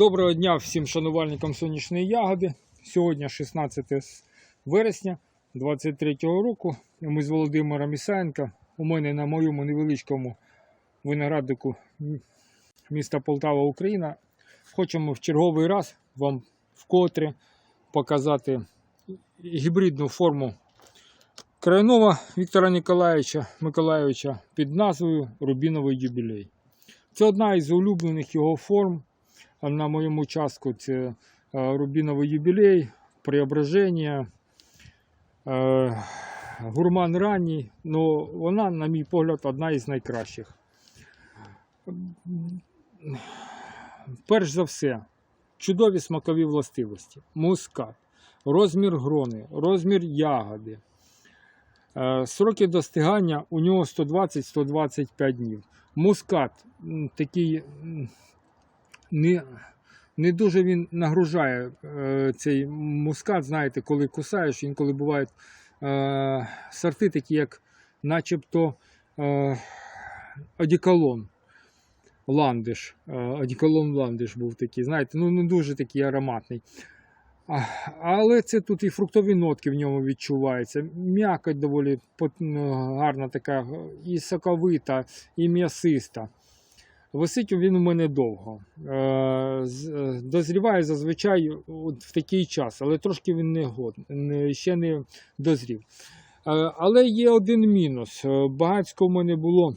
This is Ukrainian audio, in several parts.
Доброго дня всім шанувальникам сонячної ягоди. Сьогодні 16 с- вересня 2023 року. Ми з Володимиром Ісаєнко. У мене на моєму невеличкому винограднику міста Полтава, Україна. Хочемо в черговий раз вам вкотре показати гібридну форму Краєнова Віктора Ніколаєвича Миколаєвича під назвою Рубіновий юбілей. Це одна із улюблених його форм. На моєму участку це е, Рубіновий юбілей, Преображення, е, Гурман ранній. Ну, вона, на мій погляд, одна із найкращих. Перш за все, чудові смакові властивості, мускат, розмір грони, розмір ягоди. Е, Сроки достигання у нього 120-125 днів. Мускат такий не, не дуже він нагружає е, цей мускат. Знаєте, коли кусаєш, інколи бувають е, сорти такі, як начебто е, одіколон. Ландиш. Е, одіколон ландиш був такий, знаєте, ну не дуже такий ароматний. А, Але це тут і фруктові нотки в ньому відчуваються. М'якоть доволі ну, гарна така, і соковита, і м'ясиста. Висить він у мене довго. Е, е, Дозріває зазвичай от в такий час, але трошки він не год, ще не дозрів. Е, Але є один мінус. Багацько в мене було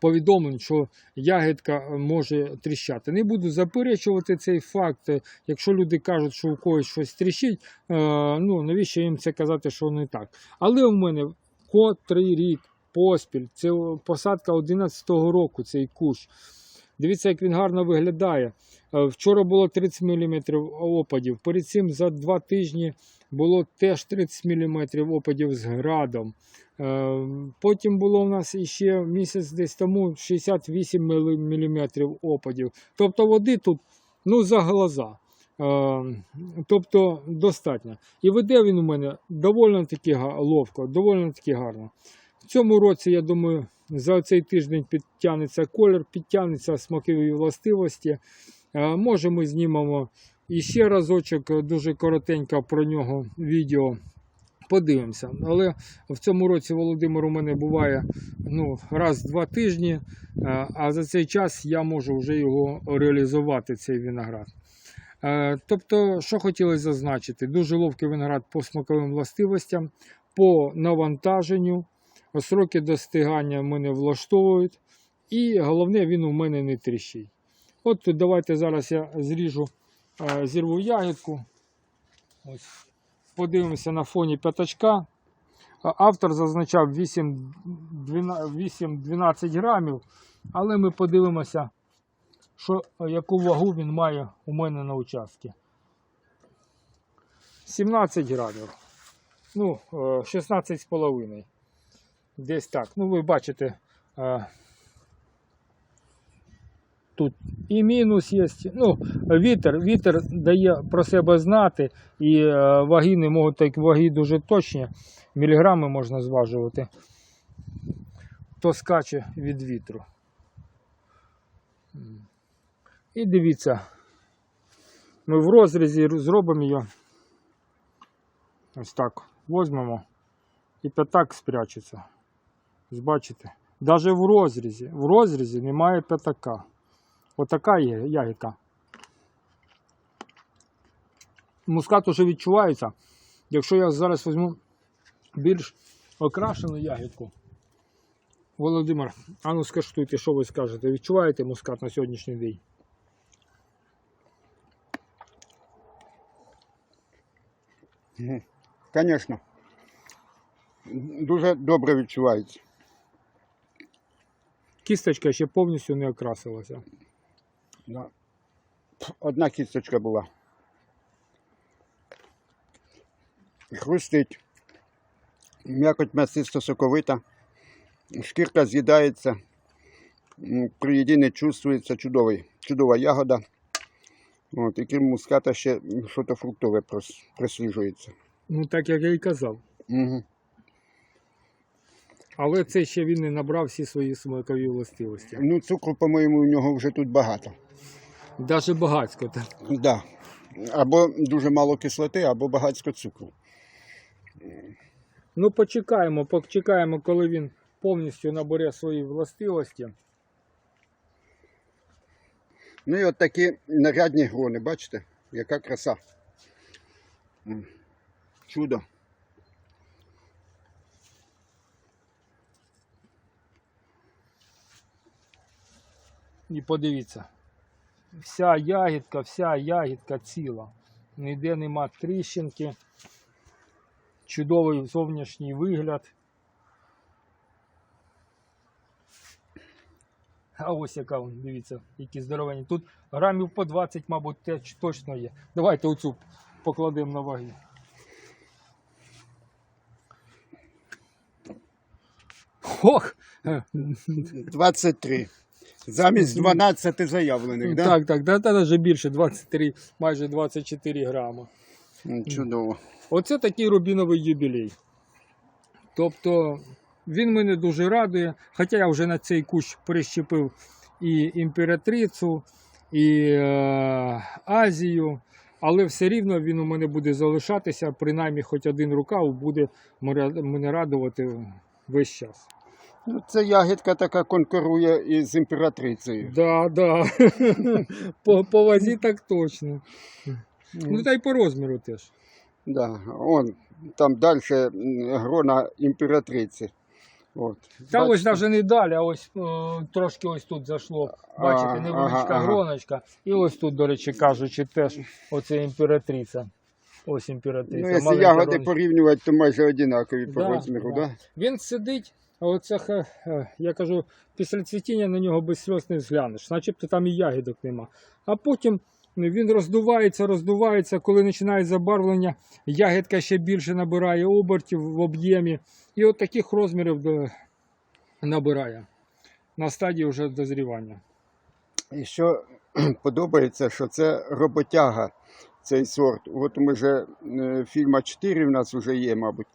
повідомлень, що ягідка може тріщати. Не буду заперечувати цей факт. Якщо люди кажуть, що у когось щось тріщить, ну навіщо їм це казати, що не так. Але у мене котрий рік поспіль, це посадка 11-го року, цей кущ. Дивіться, як він гарно виглядає. Е, Вчора було 30 мм опадів. Перед цим за два тижні було теж 30 мм опадів з градом. Е, Потім було у нас іще місяць десь тому 68 мм опадів. Тобто води тут ну, за глаза. Е, Тобто достатньо. І веде він у мене доволі таки ловко, доволі таки гарно. В цьому році, я думаю, за цей тиждень підтягнеться колір, підтягнеться смакові властивості. Е, Може, ми знімемо іще разочок е, дуже коротенько про нього відео. Подивимося. Але в цьому році Володимир у мене буває ну, раз в два тижні, е, а за цей час я можу вже його реалізувати, цей виноград. Тобто, що хотілося зазначити, дуже ловкий виноград по смаковим властивостям, по навантаженню, сроки достигання мене влаштовують, і головне, він у мене не тріщить. От давайте зараз я зріжу, е, зірву ягідку. Ось. Подивимося на фоні п'ятачка. Автор зазначав 8-12 грамів, але ми подивимося, що, яку вагу він має у мене на участку. 17 грамів. Ну, е, 16,5. Десь так. Ну, ви бачите, тут і мінус є. Ну, вітер, вітер дає про себе знати, і е, ваги не можуть так ваги дуже точні. Міліграми можна зважувати. То скаче від вітру. І дивіться, ми в розрізі зробимо його. Ось так. Возьмемо і п'ятак спрячеться. Бачите? Навіть в розрізі. В розрізі немає п'ятака. Отака є ягідка. Мускат уже відчувається. Якщо я зараз візьму більш окрашену ягідку. Володимир, а ну скаштуйте, що ви скажете? Відчуваєте мускат на сьогоднішній день? Звісно. Дуже добре відчувається. Кісточка ще повністю не окрасилася. Да. Одна кісточка була. Хрустить. М'якоть м'ясисто соковита. Шкірка з'їдається. М, При їді не чувствується чудовий, чудова ягода. От, і крім муската ще щось фруктове прос- Ну, так як я і казав. Угу. Але це ще він не набрав всі свої смакові властивості. Ну, цукру, по-моєму, у нього вже тут багато. Даже багацько. так. Да. Або дуже мало кислоти, або багатько цукру. Ну, почекаємо, почекаємо, коли він повністю набере свої властивості. Ну і от такі нарядні грони, бачите, яка краса. Чудо. І подивіться, вся ягідка, вся ягідка ціла. Ніде нема тріщинки. Чудовий зовнішній вигляд. А ось яка, дивіться, які здоровені. Тут грамів по 20, мабуть, теж точно є. Давайте оцю покладемо на ваги. Ох! 23. Замість 12 заявлених, да? Так, так, да, та навіть більше 23, майже 24 грама. Чудово. Оце такий рубіновий юбілей. Тобто він мене дуже радує. Хоча я вже на цей кущ прищепив і імператрицю, і е, Азію, але все рівно він у мене буде залишатися, принаймні хоч один рукав буде мене радувати весь час. Ну, це ягідка така конкурує із імператрицею. Да, да. по, по вазі так точно. Ну та й по розміру теж. Да. Он, там далі грона імператриці. От. Та Бачите? ось навіть не далі, а ось е, трошки ось тут зайшло. Бачите, невеличка ага, ага. гроночка. І ось тут, до речі, кажучи, теж оце імператриця. Ось імператриця. Ну, якщо маленька ягоди гроночка. порівнювати, то майже однакові по Да, розміру, да. Да? Він сидить, а оце, е, я кажу, після цвітіння на нього без сльоз не зглянеш, начебто там і ягідок нема. А потім він роздувається, роздувається, коли починає забарвлення, ягідка ще більше набирає обертів в об'ємі. І от таких розмірів набирає на стадії вже дозрівання. І що подобається, що це роботяга, цей сорт. От ми вже е, фільма 4 в нас вже є, мабуть.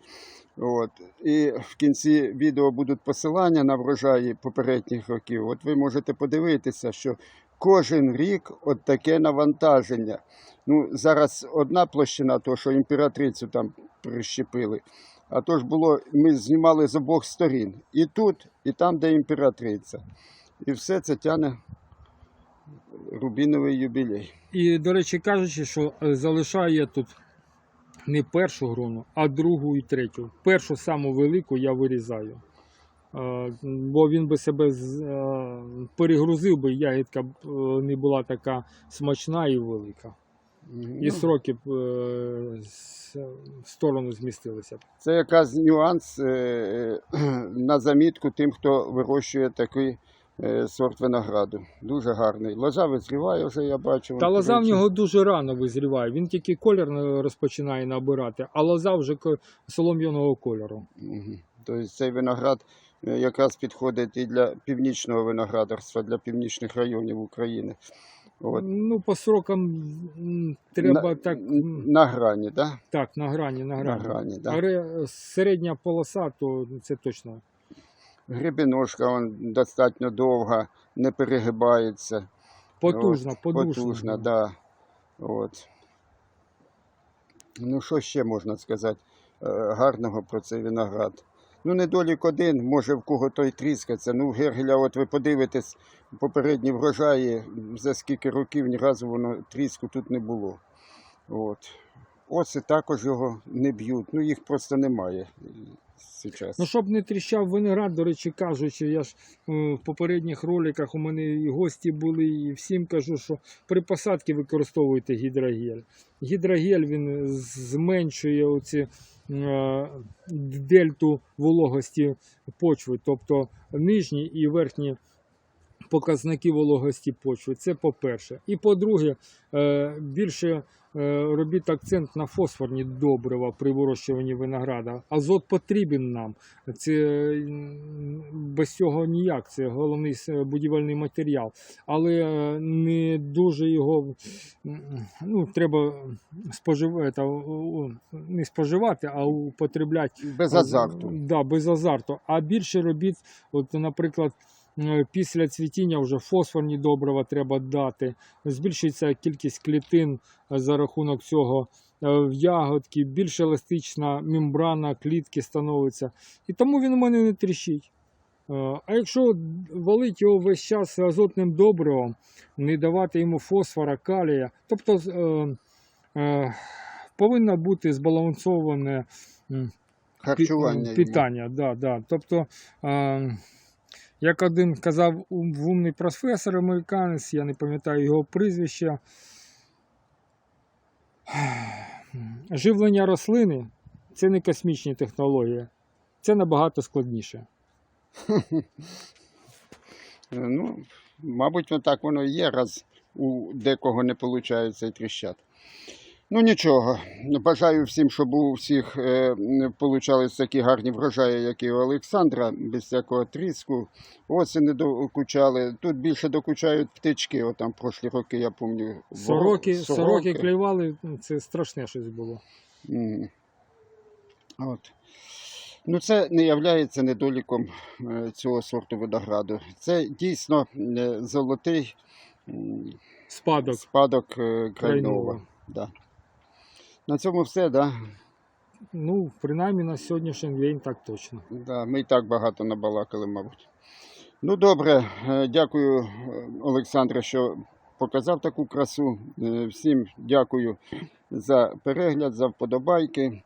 От. І в кінці відео будуть посилання на врожаї попередніх років. От ви можете подивитися, що кожен рік от таке навантаження. Ну, зараз одна площина, то що імператрицю там прищепили. А то ж було, ми знімали з обох сторін. І тут, і там, де імператриця. І все це тягне рубіновий юбілей. І, до речі, кажучи, що е, залишає тут не першу грону, а другу і третю. Першу саму велику я вирізаю. Е, Бо він би себе е, перегрузив, би ягідка е, не була така смачна і велика. І сроки б в сторону змістилися б. Це якраз нюанс на замітку тим, хто вирощує такий сорт винограду. Дуже гарний. Лоза визріває вже, я бачу. Та лоза в нього дуже рано визріває. Він тільки колір е, розпочинає набирати, а лоза вже солом'яного кольору. Тобто цей виноград е, якраз підходить і для північного виноградарства, для північних районів України. От. Ну, по срокам треба на, так. на грані, да? Так, на грані, на На грані. грані, да. Середня полоса, то це точно. Грибіножка он достатньо довга, не перегибається. Потужна, От, подушна. Потужна, да. От. Ну, що ще можна сказати е, гарного про цей виноград? Ну, недолік один, може в кого той тріскаться. Ну, Гергеля, от ви подивитесь, попередні врожаї, за скільки років ні разу воно тріску тут не було. От. Оси також його не б'ють, ну їх просто немає зараз. Ну, щоб не тріщав виноград, до речі, кажучи, я ж е, в попередніх роликах у мене і гості були, і всім кажу, що при посадці використовуйте гідрогель. Гідрогель він зменшує оці е, дельту вологості почви, тобто нижні і верхні показники вологості почви. Це по-перше. І по-друге, е, більше е, робіть акцент на фосфорні добрива при вирощуванні винограда. Азот потрібен нам. Це без цього ніяк. Це головний будівельний матеріал. Але е, не дуже його ну, треба споживати, не споживати, а употребляти Без азарту. Да, без азарту. А більше робіть, от, наприклад, Е, Після цвітіння вже фосфорні добрива треба дати. Збільшується кількість клітин е, за рахунок цього е, в ягодки, більш еластична мембрана клітки становиться. І тому він у мене не тріщить. Е, А якщо валити його весь час азотним добривом, не давати йому фосфора, калія, тобто е, е, повинно бути збалансоване Харчування. Питання, да, да. Тобто, е, як один казав ум- умний професор американець, я не пам'ятаю його прізвище. Живлення рослини це не космічні технології, це набагато складніше. Ну, мабуть, так воно і є, раз у декого не виходить і тріщать. Ну нічого. Бажаю всім, щоб у всіх е, получались такі гарні врожаї, як і у Олександра, без всякого тріску. Осені докучали. Тут більше докучають птички. От там прошлі роки, я пам'ятаю. Сороки, сороки клювали, ну, це страшне щось було. Мгм. От. Ну, це не є недоліком е, цього сорту винограду. Це дійсно е, золотий Спадок спадок е, крайнова. крайнова. Да. На цьому все, да? Ну, принаймні на сьогоднішній день так точно. Да, ми і так багато набалакали, мабуть. Ну, добре, е, дякую, е, Олександре, що показав таку красу. Е, Всім дякую за перегляд, за вподобайки.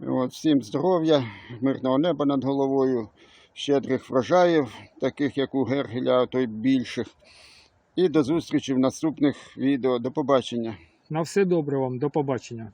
От, всім здоров'я, мирного неба над головою, щедрих врожаїв, таких як у Гергеля, а то й більших. І до зустрічі в наступних відео. До побачення. На все добре вам, до побачення.